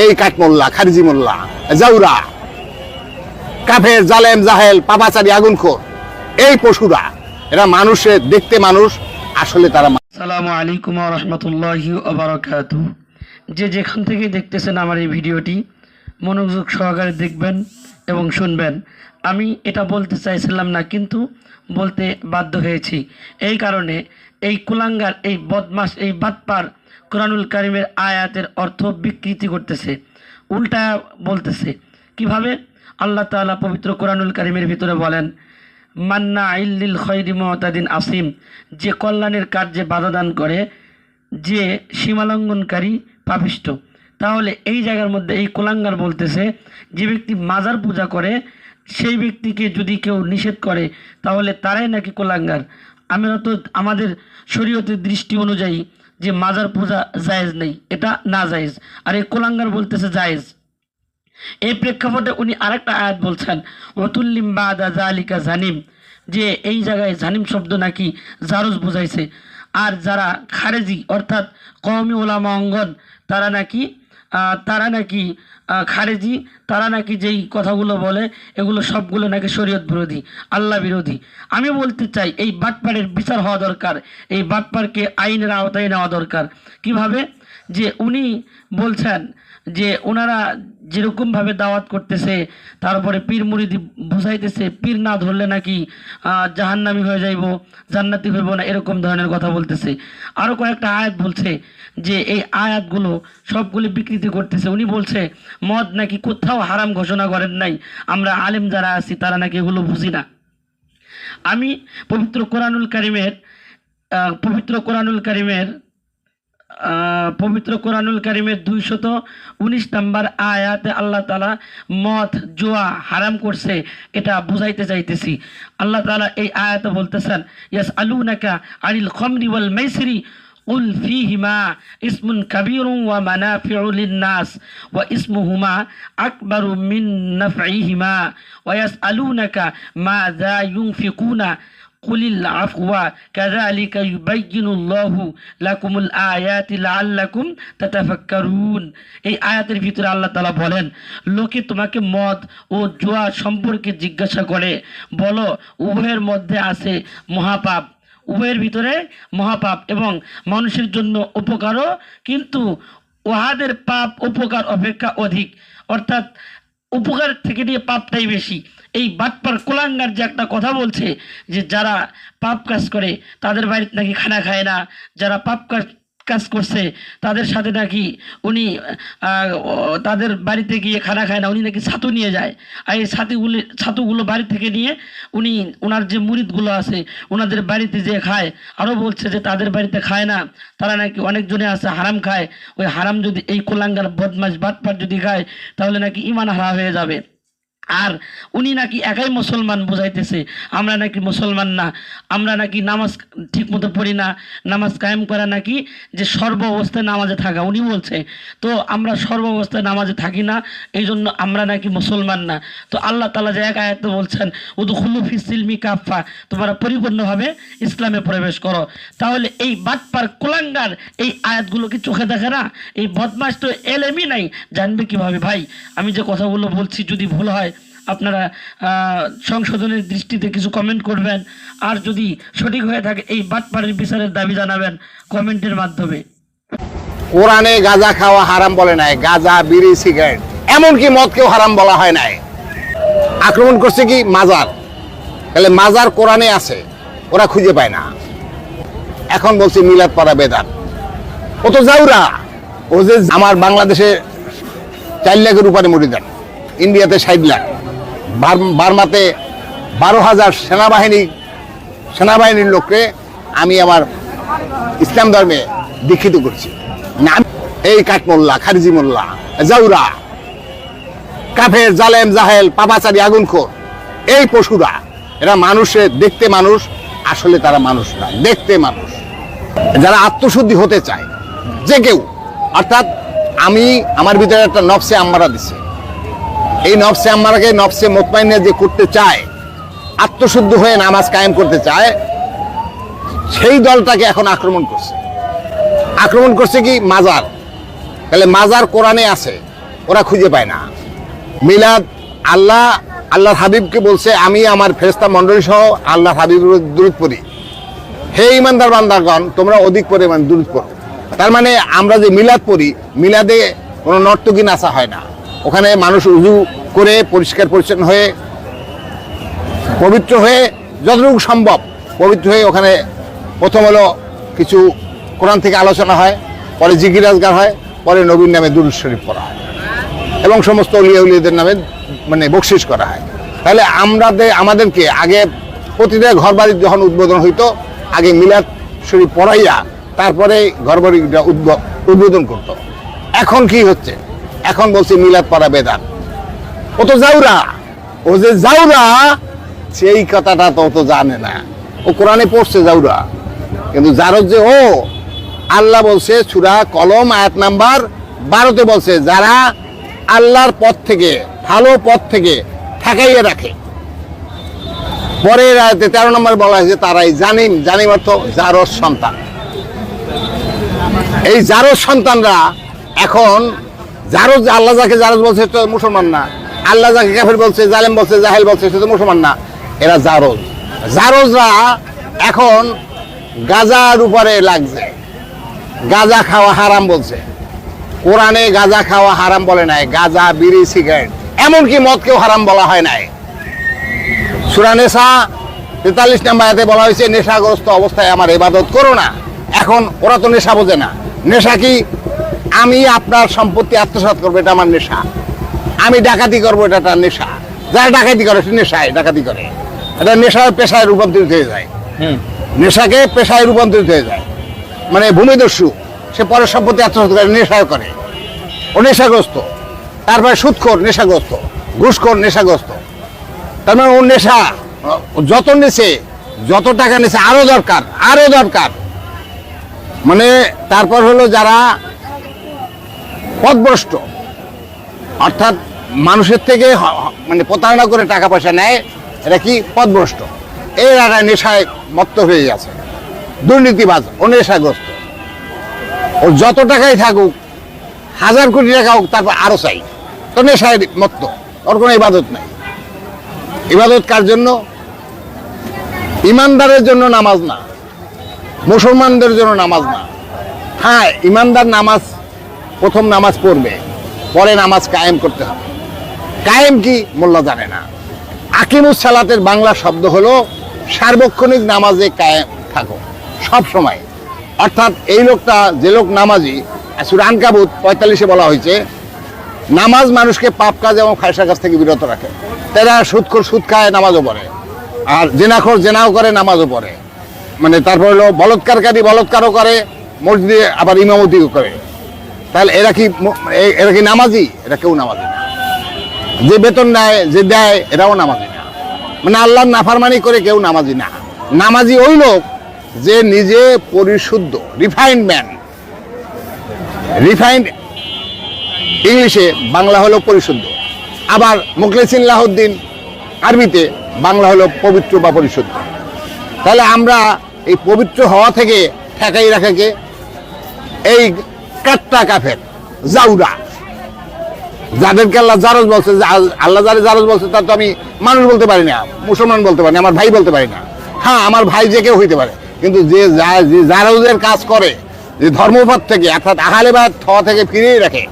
এই কাঠমোল্লা, খারিজি মোল্লা, জাউরা, কাফের, জালেম, জাহেল, পাপাচারি, আগুনখোর, এই পশুরা, এরা মানুষের, দেখতে মানুষ, আসলে তারা সালামু আলাইকুম রহমতুল্লাহি ওবরাকাতু যে যেখান থেকে দেখতেছেন আমার এই ভিডিওটি, মনোযোগ সহকারে দেখবেন এবং শুনবেন। আমি এটা বলতে চাইছিলাম না, কিন্তু বলতে বাধ্য হয়েছি। এই কারণে এই কুলাঙ্গার, এই বদমাস এই বাটপার কোরআনুল কারিমের আয়াতের অর্থ বিকৃতি করতেছে, উল্টা বলতেছে। কীভাবে? আল্লাহ তাআলা পবিত্র কোরআনুল কারিমের ভিতরে বলেন, মান্না আইল্লিল খৈরি মহতাদিন আসিম যে কল্যাণের কার্যে বাধা দান করে, যে সীমালঙ্ঘনকারী পাপিষ্ট। তাহলে এই জায়গার মধ্যে এই কোলাঙ্গার বলতেছে, যে ব্যক্তি মাজার পূজা করে, সেই ব্যক্তিকে যদি কেউ নিষেধ করে, তাহলে তারাই নাকি কোলাঙ্গার। আমরা তো আমাদের শরীয়তের দৃষ্টি অনুযায়ী যে মাজার পূজা জায়েজ নেই, এটা না জায়েজ। আর এই কোলাঙ্গার বলতেছে জায়েজ। এই প্রেক্ষাপটে উনি আরেকটা আয়াত বলছেন, ওতুল্লিম বাদা জালিকা জানিম যে এই জায়গায় জানিম শব্দ নাকি জারুজ বুঝাইছে। আর যারা খারেজি, অর্থাৎ কওমি ওলামা অঙ্গন, তারা নাকি তারা নাকি খারেজি, তারা নাকি যেই কথাগুলো বলে, এগুলো সবগুলো নাকি শরীয়ত বিরোধী, আল্লাহ বিরোধী। আমি বলতে চাই, এই বাটপাড়ের বিচার হওয়া দরকার, এই বাটপাড়কে আইনের আওতায় নেওয়া দরকার। কীভাবে? যে উনি বলছেন যে ওনারা যেরকমভাবে দাওয়াত করতেছে তারপরে পীর মুরিদি বুঝাইতেছে, পীর না ধরলে নাকি জাহান্নামি হয়ে যাইব, জান্নাতি হইব না, এরকম ধরনের কথা বলতেছে। আরও কয়েকটা আয়াত বলছে যে এই আয়াতগুলো সবগুলি বিকৃতি করতেছে। উনি বলছে, মদ নাকি কোথাও হারাম ঘোষণা করেন নাই, আমরা আলেম যারা আছি, তারা নাকি এগুলো বুঝি না। আমি পবিত্র কোরআনুল কারিমের পবিত্র কোরআনুল কারিমের পবিত্র কোরআনুল কারিমের দুইশত উনিশ নম্বর আয়াতে আল্লাহ তালা মদ জুয়া হারাম করছে এটা বুঝাইতে চাইতেছি আল্লাহ তালা এই আয়াতে বলতেছেন ইয়াস আলু নাকা আনিল খমরি ওয়াল মাইসিরি قل فيهما اسم كبير ومنافع للناس واسمهما أكبر من نفعهما ويسألونك ماذا ينفقون লাকুমুল এই আয়াতের ভিতরে আল্লাহ বলেন, লোকে তোমাকে মদ ও সম্পর্কে জিজ্ঞাসা করে। বলো, উভয়ের মধ্যে আছে মহাপাপ। উভয়ের ভিতরে মহাপাপ এবং মানুষের জন্য উপকারও, কিন্তু উহাদের পাপ, উপকার, অপেক্ষা অধিক। অর্থাৎ উপকার থেকে নিয়ে পাপটাই বেশি। এই বাটপার কোলাঙ্গার যে একটা কথা বলছে, যে যারা পাপ কাজ করে, তাদের বাড়িতে নাকি খানা খায় না। যারা পাপ কাজ কাজ করছে, তাদের সাথে নাকি উনি তাদের বাড়িতে গিয়ে খানা খায় না, উনি নাকি ছাতু নিয়ে যায়। আর এই ছাতুগুলি, ছাতুগুলো বাড়ি থেকে নিয়ে উনি ওনার যে মুরিদগুলো আছে ওনাদের বাড়িতে যে খায়, আরও বলছে যে তাদের বাড়িতে খায় না, তারা নাকি অনেকজনে আছে হারাম খায়, ওই হারাম যদি এই কোলাঙ্গার বদমাস বাটপাট যদি খায়, তাহলে নাকি ইমান হারা হয়ে যাবে। আর উনি নাকি একাই মুসলমান বোঝাইতেছে, আমরা নাকি মুসলমান না, আমরা নাকি নামাজ ঠিক মতো পড়ি না, নামাজ কায়েম করা নাকি যে সর্ব অবস্থায় নামাজে থাকা, উনি বলছে, তো আমরা সর্ব অবস্থায় নামাজে থাকি না এই জন্য আমরা নাকি মুসলমান না। তো আল্লাহ তালা যে এক আয়াতে বলছেন উদু খুলুফি সিলমি কাফা তোমরা পরিপূর্ণভাবে ইসলামে প্রবেশ করো। তাহলে এই বাটপার কুলাঙ্গার এই আয়াতগুলো কি চোখে দেখে না? এই বদমাস তো এলেমই নাই। জানবে কীভাবে? ভাই, আমি যে কথাগুলো বলছি যদি ভুল হয় আপনারা সংশোধনের দৃষ্টিতে কিছু কমেন্ট করবেন। আর যদি সঠিক হয়ে থাকে, এই বাটপাড়ের বিচারের দাবি জানাবেন কমেন্টের মাধ্যমে। কোরআনে গাঁজা খাওয়া হারাম বলে নাই, গাঁজা, বিড়ি, সিগারেট, এমনকি মদকেও হারাম বলা হয় নাই। আক্রমণ করছে কি মাজার? তাহলে মাজার কোরআনে আছে, ওরা খুঁজে পায় না। এখন বলছি মিলাদ পাড়া বেদাত। ও তো যাউরা ও যে আমার বাংলাদেশে চার লাখের উপরে মরে যান ইন্ডিয়াতে ষাট লাখ। বার্মাতে বারো হাজার সেনাবাহিনী, সেনাবাহিনীর লোককে আমি আমার ইসলাম ধর্মে দীক্ষিত করছি। এই কাঠমোল্লা খারিজি মোল্লা, জাউরা, কাফের, জালেম, জাহেল, পাপাচারি আগুনখোর এই পশুরা, এরা মানুষের দেখতে মানুষ, আসলে তারা মানুষ না, দেখতে মানুষ। যারা আত্মশুদ্ধি হতে চায়, যে কেউ, অর্থাৎ আমি, আমার ভিতরে একটা নফসে আম্মারা দিছে। এই নফসে আম্মারাকে নফসে মোতমাইনে যে করতে চায়, আত্মশুদ্ধ হয়ে নামাজ কায়েম করতে চায়, সেই দলটাকে এখন আক্রমণ করছে। আক্রমণ করছে কি? মাজার। তাহলে মাজার কোরআনে আছে, ওরা খুঁজে পায় না। মিলাদ আল্লাহ আল্লাহ হাবিবকে বলছে, আমি আমার ফেরস্তা মণ্ডলী সহ আল্লাহ হাবিব দূরত পড়ি। হে ইমানদার বান্দারগণ তোমরা অধিক পরিমাণ দূরত পড়ো। তার মানে আমরা যে মিলাদ পড়ি, মিলাদে কোনো নর্তকী নাচা হয় না। ওখানে মানুষ উজু করে পরিষ্কার পরিচ্ছন্ন হয়ে, পবিত্র হয়ে যতটুকু সম্ভব পবিত্র হয়ে ওখানে প্রথম হলো কিছু কোরআন থেকে আলোচনা হয়, পরে জিকির আজগার হয়, পরে নবীর নামে দুরুদ শরীফ পড়া হয় এবং সমস্ত উলিয়া উলিয়াদের নামে মানে বকশিস করা হয়। তাহলে আমাদের আমাদেরকে আগে প্রতিটা ঘর বাড়ির যখন উদ্বোধন হইতো, আগে মিলাদ শরীফ পড়াইয়া তারপরে ঘর উদ্বোধন করতো। এখন কি হচ্ছে? এখন বলছে মিলাদ পড়া বেদান ও তো জাউরা। ও যে জাউরা, সেই কথাটা তো জানে না। ও কোরআনে পড়ছে জাউরা। কিন্তু যার যে ও, আল্লাহ বলছে সুরা, কলম, আয়াত নাম্বার বারোতে বলছে, যারা আল্লাহর পথ থেকে, ভালো পথ থেকে ঠেকাইয়ে রাখে। পরের তেরো নম্বর বলা হয়েছে, তারাই জানিম। জানিম অর্থ জারস সন্তান। এই জারজ সন্তানরা এখন জারজ আল্লাহ যাকে জারজ বলছে তো মুসলমান না। আল্লাহ যাকে কাফের বলছে, জালেম বলছে, জাহেল বলছে, সে তো মুসলমান না। এরা জারজ জারজরা এখন গাজার উপরে লাগছে। গাজা খাওয়া হারাম বলছে। কোরআনে গাজা খাওয়া হারাম বলে নাই। গাজা, বিড়ি, সিগারেট। এমনকি মদকেও হারাম বলা হয় নাই। সুরা নেশা তেতাল্লিশ নাম্বার আয়াতে বলা হয়েছে, নেশাগ্রস্ত অবস্থায় আমার ইবাদত করো না। এখন ওরা তো নেশা বোঝে না। নেশা কি? আমি আপনার সম্পত্তি আত্মসাৎ করব এটা আমার নেশা। আমি ডাকাতি করব এটা একটা নেশা। যারা ডাকাতি করে সে নেশায় ডাকাতি করে। এটা নেশার পেশায় রূপান্তরিত হয়ে যায়। নেশাকে পেশায় রূপান্তরিত হয়ে যায়। মানে ভূমিদস্যু সে পরের সম্পত্তি আত্মসাৎ করে নেশায় করে। ও নেশাগ্রস্ত। তারপরে সুৎখোর নেশাগ্রস্ত। ঘুষখোর নেশাগ্রস্ত। তার মানে ওর নেশা যত নেছে যত টাকা নেছে আরও দরকার আরও দরকার। মানে তারপর হলো যারা পথভ্রষ্ট। অর্থাৎ মানুষের থেকে মানে প্রতারণা করে টাকা পয়সা নেয়, এটা কি পথভ্রষ্ট? এরা নেশায় মত্ত হয়ে গেছে। দুর্নীতিবাজ ও নেশাগ্রস্ত ও যত টাকাই থাকুক, হাজার কোটি টাকা হোক, তারপর আরও চাই। তো নেশায় মত্ত, ওর কোনো ইবাদত নাই। ইবাদত কার জন্য? ইমানদারের জন্য নামাজ না। মুসলমানদের জন্য নামাজ না। হ্যাঁ ইমানদার নামাজ প্রথম নামাজ পড়বে, পরে নামাজ কায়েম করতে হবে। কায়েম কি? মোল্লা জানে না। আকিমুস সালাতের বাংলা শব্দ হলো সার্বক্ষণিক নামাজে কায়েম থাকো, সব সময়। অর্থাৎ এই লোকটা, যে লোক নামাজি সুরান কাবুত পঁয়তাল্লিশে বলা হয়েছে, নামাজ মানুষকে পাপ কাজ এবং ফায়সা কাজ থেকে বিরত রাখে। তারা সুদখোর সুদ খায়, নামাজও পড়ে। আর জেনাখোর জেনাও করে, নামাজও পড়ে। মানে তারপর হলো বলৎকারকারী বলৎকারও করে, মসজিদে আবার ইমামতিও করে। তাহলে এরা কি এরা কি নামাজি? এরা কেউ নামাজি না। যে বেতন দেয় যে দেয়, এরাও নামাজি না। মানে আল্লাহর নাফারমানি করে কেউ নামাজি না। নামাজি ওই লোক যে নিজে পরিশুদ্ধ রিফাইন্ড ম্যান রিফাইন্ড ইংলিশে বাংলা হলো পরিশুদ্ধ। আবার মুখলেসিন লাহুদ্দিন আরবিতে বাংলা হলো পবিত্র বা পরিশুদ্ধ। তাহলে আমরা এই পবিত্র হওয়া থেকে ঠেকাই রাখাকে এই কাট্টা কাফের, জাউরা। যাদেরকে আল্লাহ জারজ বলছে আল্লাহ যারে জারজ বলছে তার তো আমি মানুষ বলতে পারি না, মুসলমান বলতে পারি না, আমার ভাই বলতে পারি না। হ্যাঁ আমার ভাই যে কেউ হইতে পারে, কিন্তু যে জারজের কাজ করে, যে ধর্মপথ থেকে, অর্থাৎ আহলেবাদ থ থেকে ফিরিয়ে রাখে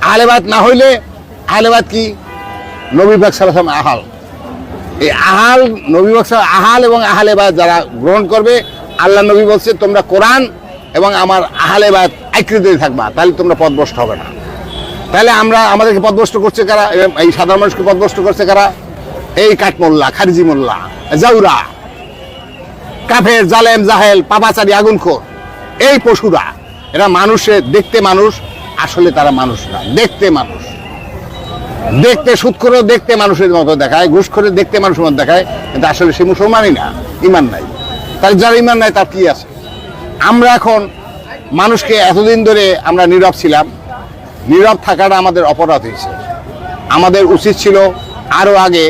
আহলেবাদ না হইলে আহলেবাদ কি? নবী পাক সাল্লাল্লাহু আহাল। এই আহাল, নবী পাক সাল্লাল্লাহু আলাইহি- আহাল এবং আহলেবাদ যারা গ্রহণ করবে, আল্লাহ নবী বলছে, তোমরা কোরআন এবং আমার আহলেবাদ একৃতই থাকবা, তাহলে তোমরা পথভ্রষ্ট হবে না। তাহলে আমরা, আমাদেরকে পদভস্ত করছে কারা? এই সাধারণ মানুষকে পদভস্ত করছে কারা? এই কাঠমোল্লা খারিজি মোল্লা, জাউরা, কাফের, জালেম, জাহেল, পাপাচারী, আগুনখোর, এই পশুরা, এরা মানুষে, দেখতে মানুষ, আসলে তারা মানুষ না, দেখতে মানুষ। দেখতে সুদ করে দেখতে মানুষের মতো দেখায় ঘুষ করে দেখতে মানুষের মতো দেখায়, কিন্তু আসলে সে মুসলমানই না, ইমান নাই। তার যার ইমান নাই, তার কি আছে? আমরা এখন মানুষকে এতদিন ধরে আমরা নীরব ছিলাম। নীরব থাকাটা আমাদের অপরাধ হয়েছে। আমাদের উচিত ছিল আরও আগে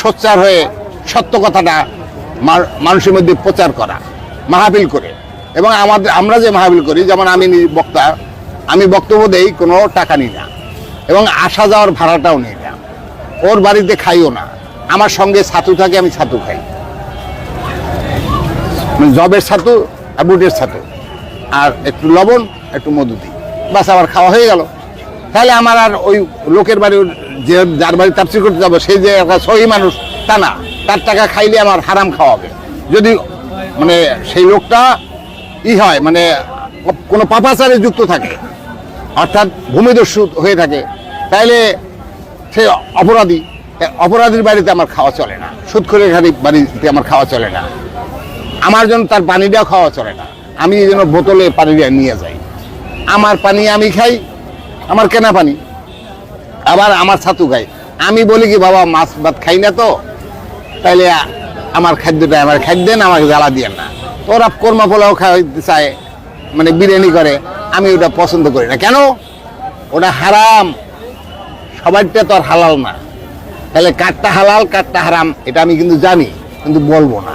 সোচ্চার হয়ে সত্য কথাটা মানুষের মধ্যে প্রচার করা, মাহাবিল করে। এবং আমাদের আমরা যে মাহাবিল করি, যেমন আমি বক্তা, আমি বক্তব্য দেই, কোনো টাকা নিই না। এবং আসা যাওয়ার ভাড়াটাও নিই না। ওর বাড়িতে খাইও না। আমার সঙ্গে ছাতু থাকে, আমি ছাতু খাই। মানে জবের ছাতু বুটের সাথে। আর একটু লবণ, একটু মধু দিই। বাস আবার খাওয়া হয়ে গেল। তাহলে আমার আর ওই লোকের বাড়ি যে যার বাড়ি তাপসি করতে যাব সেই যে একটা সহি মানুষ, তা না। তার টাকা খাইলে আমার হারাম খাওয়াবে যদি মানে সেই লোকটা ই হয় মানে কোনো পাপাচারে যুক্ত থাকে, অর্থাৎ ভূমিদস্যু হয়ে থাকে, তাইলে সে অপরাধী। অপরাধীর বাড়িতে আমার খাওয়া চলে না। সুৎখরের বাড়িতে আমার খাওয়া চলে না। আমার জন্য তার পানিটাও খাওয়া চলে না। আমি এই জন্য বোতলে পানিটা নিয়ে যাই। আমার পানি আমি খাই, আমার কেনা পানি। আবার আমার ছাতু খাই। আমি বলি কি, বাবা, মাছ ভাত খাই না তো। তাইলে আমার খাদ্যটা আমার খাদ্য দেন আমাকে জ্বালা দিয়ে না। ওরা কর্মা পোলাও খাওয়াইতে চায় মানে বিরিয়ানি করে। আমি ওটা পছন্দ করি না। কেন? ওটা হারাম। সবারটা তো আর হালাল না। তাহলে কাঠটা হালাল কাঠটা হারাম, এটা আমি কিন্তু জানি, কিন্তু বলব না।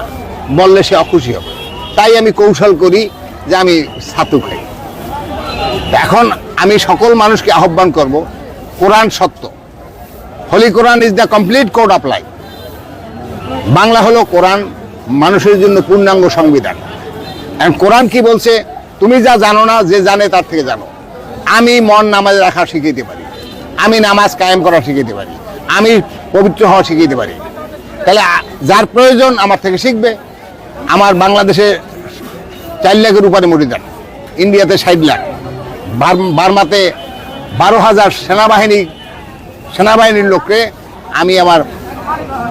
বললে সে অখুশি হবে। তাই আমি কৌশল করি যে আমি ছাতু খাই। এখন আমি সকল মানুষকে আহ্বান করব, কোরআন সত্য। Holy Quran is the complete code of life Bangla হলো কোরআন, মানুষের জন্য পূর্ণাঙ্গ সংবিধান। এখন কোরআন কি বলছে? তুমি যা জানো না, যে জানে তার থেকে জানো। আমি মন নামাজ রাখা শিখাইতে পারি। আমি নামাজ কায়েম করা শিখাইতে পারি। আমি পবিত্র হওয়া শিখাইতে পারি। তাহলে যার প্রয়োজন আমার থেকে শিখবে। আমার বাংলাদেশে চার লাখের উপরে মরিদান। ইন্ডিয়াতে ষাট লাখ। বার্ম- বার্মাতে বারো হাজার সেনাবাহিনী সেনাবাহিনীর লোককে আমি আমার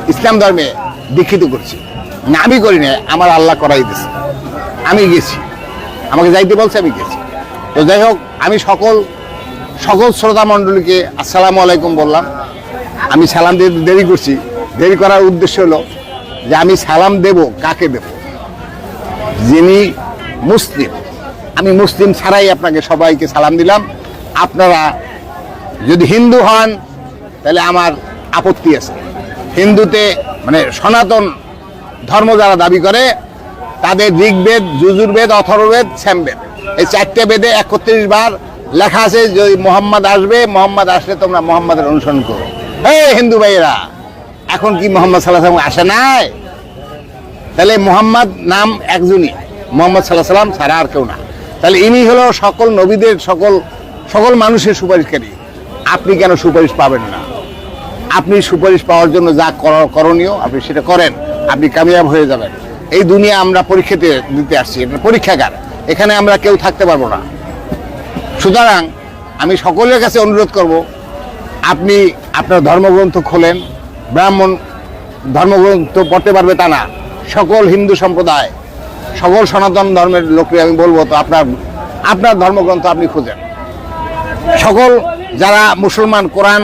ইসলাম ধর্মে দীক্ষিত করছি। না, আমি করি না আমার আল্লাহ করাই দিয়েছে। আমি গেছি। আমাকে যাইতে বলছে, আমি গেছি। তো যাই হোক, আমি সকল সকল শ্রোতা মণ্ডলীকে আসসালামু আলাইকুম বললাম। আমি সালাম দিতে দেরি করছি। দেরি করার উদ্দেশ্য হলো যে আমি সালাম দেব, কাকে দেব? যিনি মুসলিম, আমি মুসলিম ছাড়াই আপনাকে সবাইকে সালাম দিলাম। আপনারা যদি হিন্দু হন, তাহলে আমার আপত্তি আছে। হিন্দুতে মানে সনাতন ধর্ম যারা দাবি করে, তাদের ঋগ্বেদ, যজুর্বেদ, অথর্ববেদ, শ্যামবেদ। এই চারটে বেদে একত্রিশ বার লেখা আছে যে মোহাম্মদ আসবে, মোহাম্মদ আসলে তোমরা মোহাম্মদের অনুসরণ করো। হে হিন্দু ভাইয়েরা, এখন কি মোহাম্মদ সাল্লাহ আসে নাই? তাহলে মোহাম্মদ নাম একজনই, মোহাম্মদ সাল্লাহ সাল্লাম ছাড়া আর কেউ না। তাহলে ইনি হলো সকল নবীদের, সকল সকল মানুষের সুপারিশকারী। আপনি কেন সুপারিশ পাবেন না? আপনি সুপারিশ পাওয়ার জন্য যা করা- করণীয় আপনি সেটা করেন, আপনি কামিয়াব হয়ে যাবেন। এই দুনিয়া আমরা পরীক্ষাতে দিতে আসছি, এটা পরীক্ষাগার, এখানে আমরা কেউ থাকতে পারব না। সুতরাং আমি সকলের কাছে অনুরোধ করব, আপনি আপনার ধর্মগ্রন্থ খোলেন, ব্রাহ্মণ ধর্মগ্রন্থ পড়তে পারবে তা না। সকল হিন্দু সম্প্রদায়, সকল সনাতন ধর্মের লোককে আমি বলব তো আপনার আপনার ধর্মগ্রন্থ আপনি খুঁজেন। সকল যারা মুসলমান কোরআন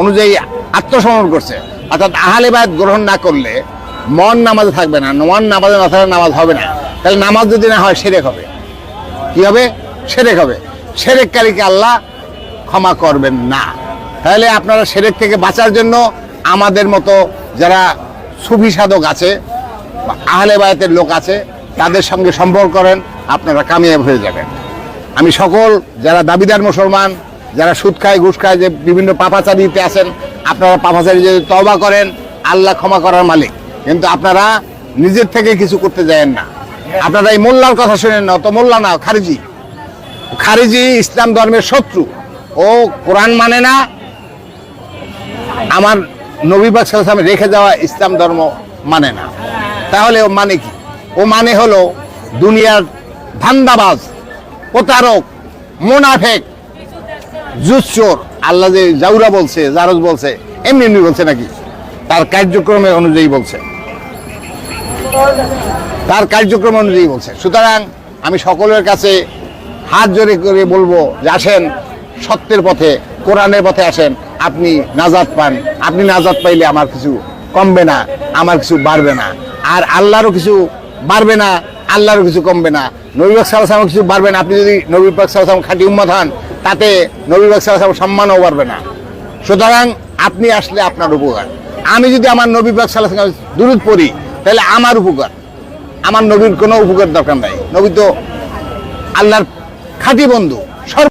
অনুযায়ী আত্মসমর্পণ করছে, অর্থাৎ আহলে বায়াত গ্রহণ না করলে মন নামাজে থাকবে না, মন নামাজে না থাকলে নামাজ হবে না। তাহলে নামাজ যদি না হয়, সেরেক হবে। কি হবে? সেরেক হবে। সেরেককারীকে আল্লাহ ক্ষমা করবেন না। তাহলে আপনারা সেরেক থেকে বাঁচার জন্য আমাদের মতো যারা সুফি সাধক আছে আহলে বায়াতের লোক আছে, তাদের সঙ্গে সম্পর্ক করেন, আপনারা কামিয়াব হয়ে যাবেন। আমি সকল যারা দাবিদার মুসলমান, যারা সুদ খায়, ঘুষ খায়, যে বিভিন্ন পাপাচারিতে আছেন, আপনারা পাপাচারি যদি তবা করেন, আল্লাহ ক্ষমা করার মালিক। কিন্তু আপনারা নিজের থেকে কিছু করতে যায়েন না। আপনারা এই মোল্লার কথা শুনেন না তো মোল্লা না, খারিজি। খারিজি ইসলাম ধর্মের শত্রু। ও কোরআন মানে না, আমার নবীবাগ সালাম রেখে যাওয়া ইসলাম ধর্ম মানে না। তাহলে ও মানে কি? ও মানে হলো দুনিয়ার ধান্দাবাজ, প্রতারক, মোনাফেক, জুসচোর। আল্লাহ যে জাউরা বলছে, জারজ বলছে, এমনি এমনি বলছে নাকি? তার কার্যক্রমে অনুযায়ী বলছে। তার কার্যক্রম অনুযায়ী বলছে। সুতরাং আমি সকলের কাছে হাত জোরে করে বলব যে আসেন, সত্যের পথে, কোরআনের পথে আসেন, আপনি নাজাত পান। আপনি নাজাত পাইলে আমার কিছু কমবে না, আমার কিছু বাড়বে না। আর আল্লাহরও কিছু বাড়বে না, আল্লাহরও কিছু কমবে না। নবীবাগ সালাম কিছু বাড়বে না, আপনি যদি নবীবাগ সালাম খাঁটি উম্মত হন, তাতে নবীবাগ সালাম সম্মানও বাড়বে না। সুতরাং আপনি আসলে আপনার উপকার। আমি যদি আমার নবী সাল্লাহ দূরত পড়ি, তাহলে আমার উপকার। আমার নবীর কোনো উপকার দরকার নাই। নবী তো আল্লাহর খাঁটি বন্ধু। সর্ব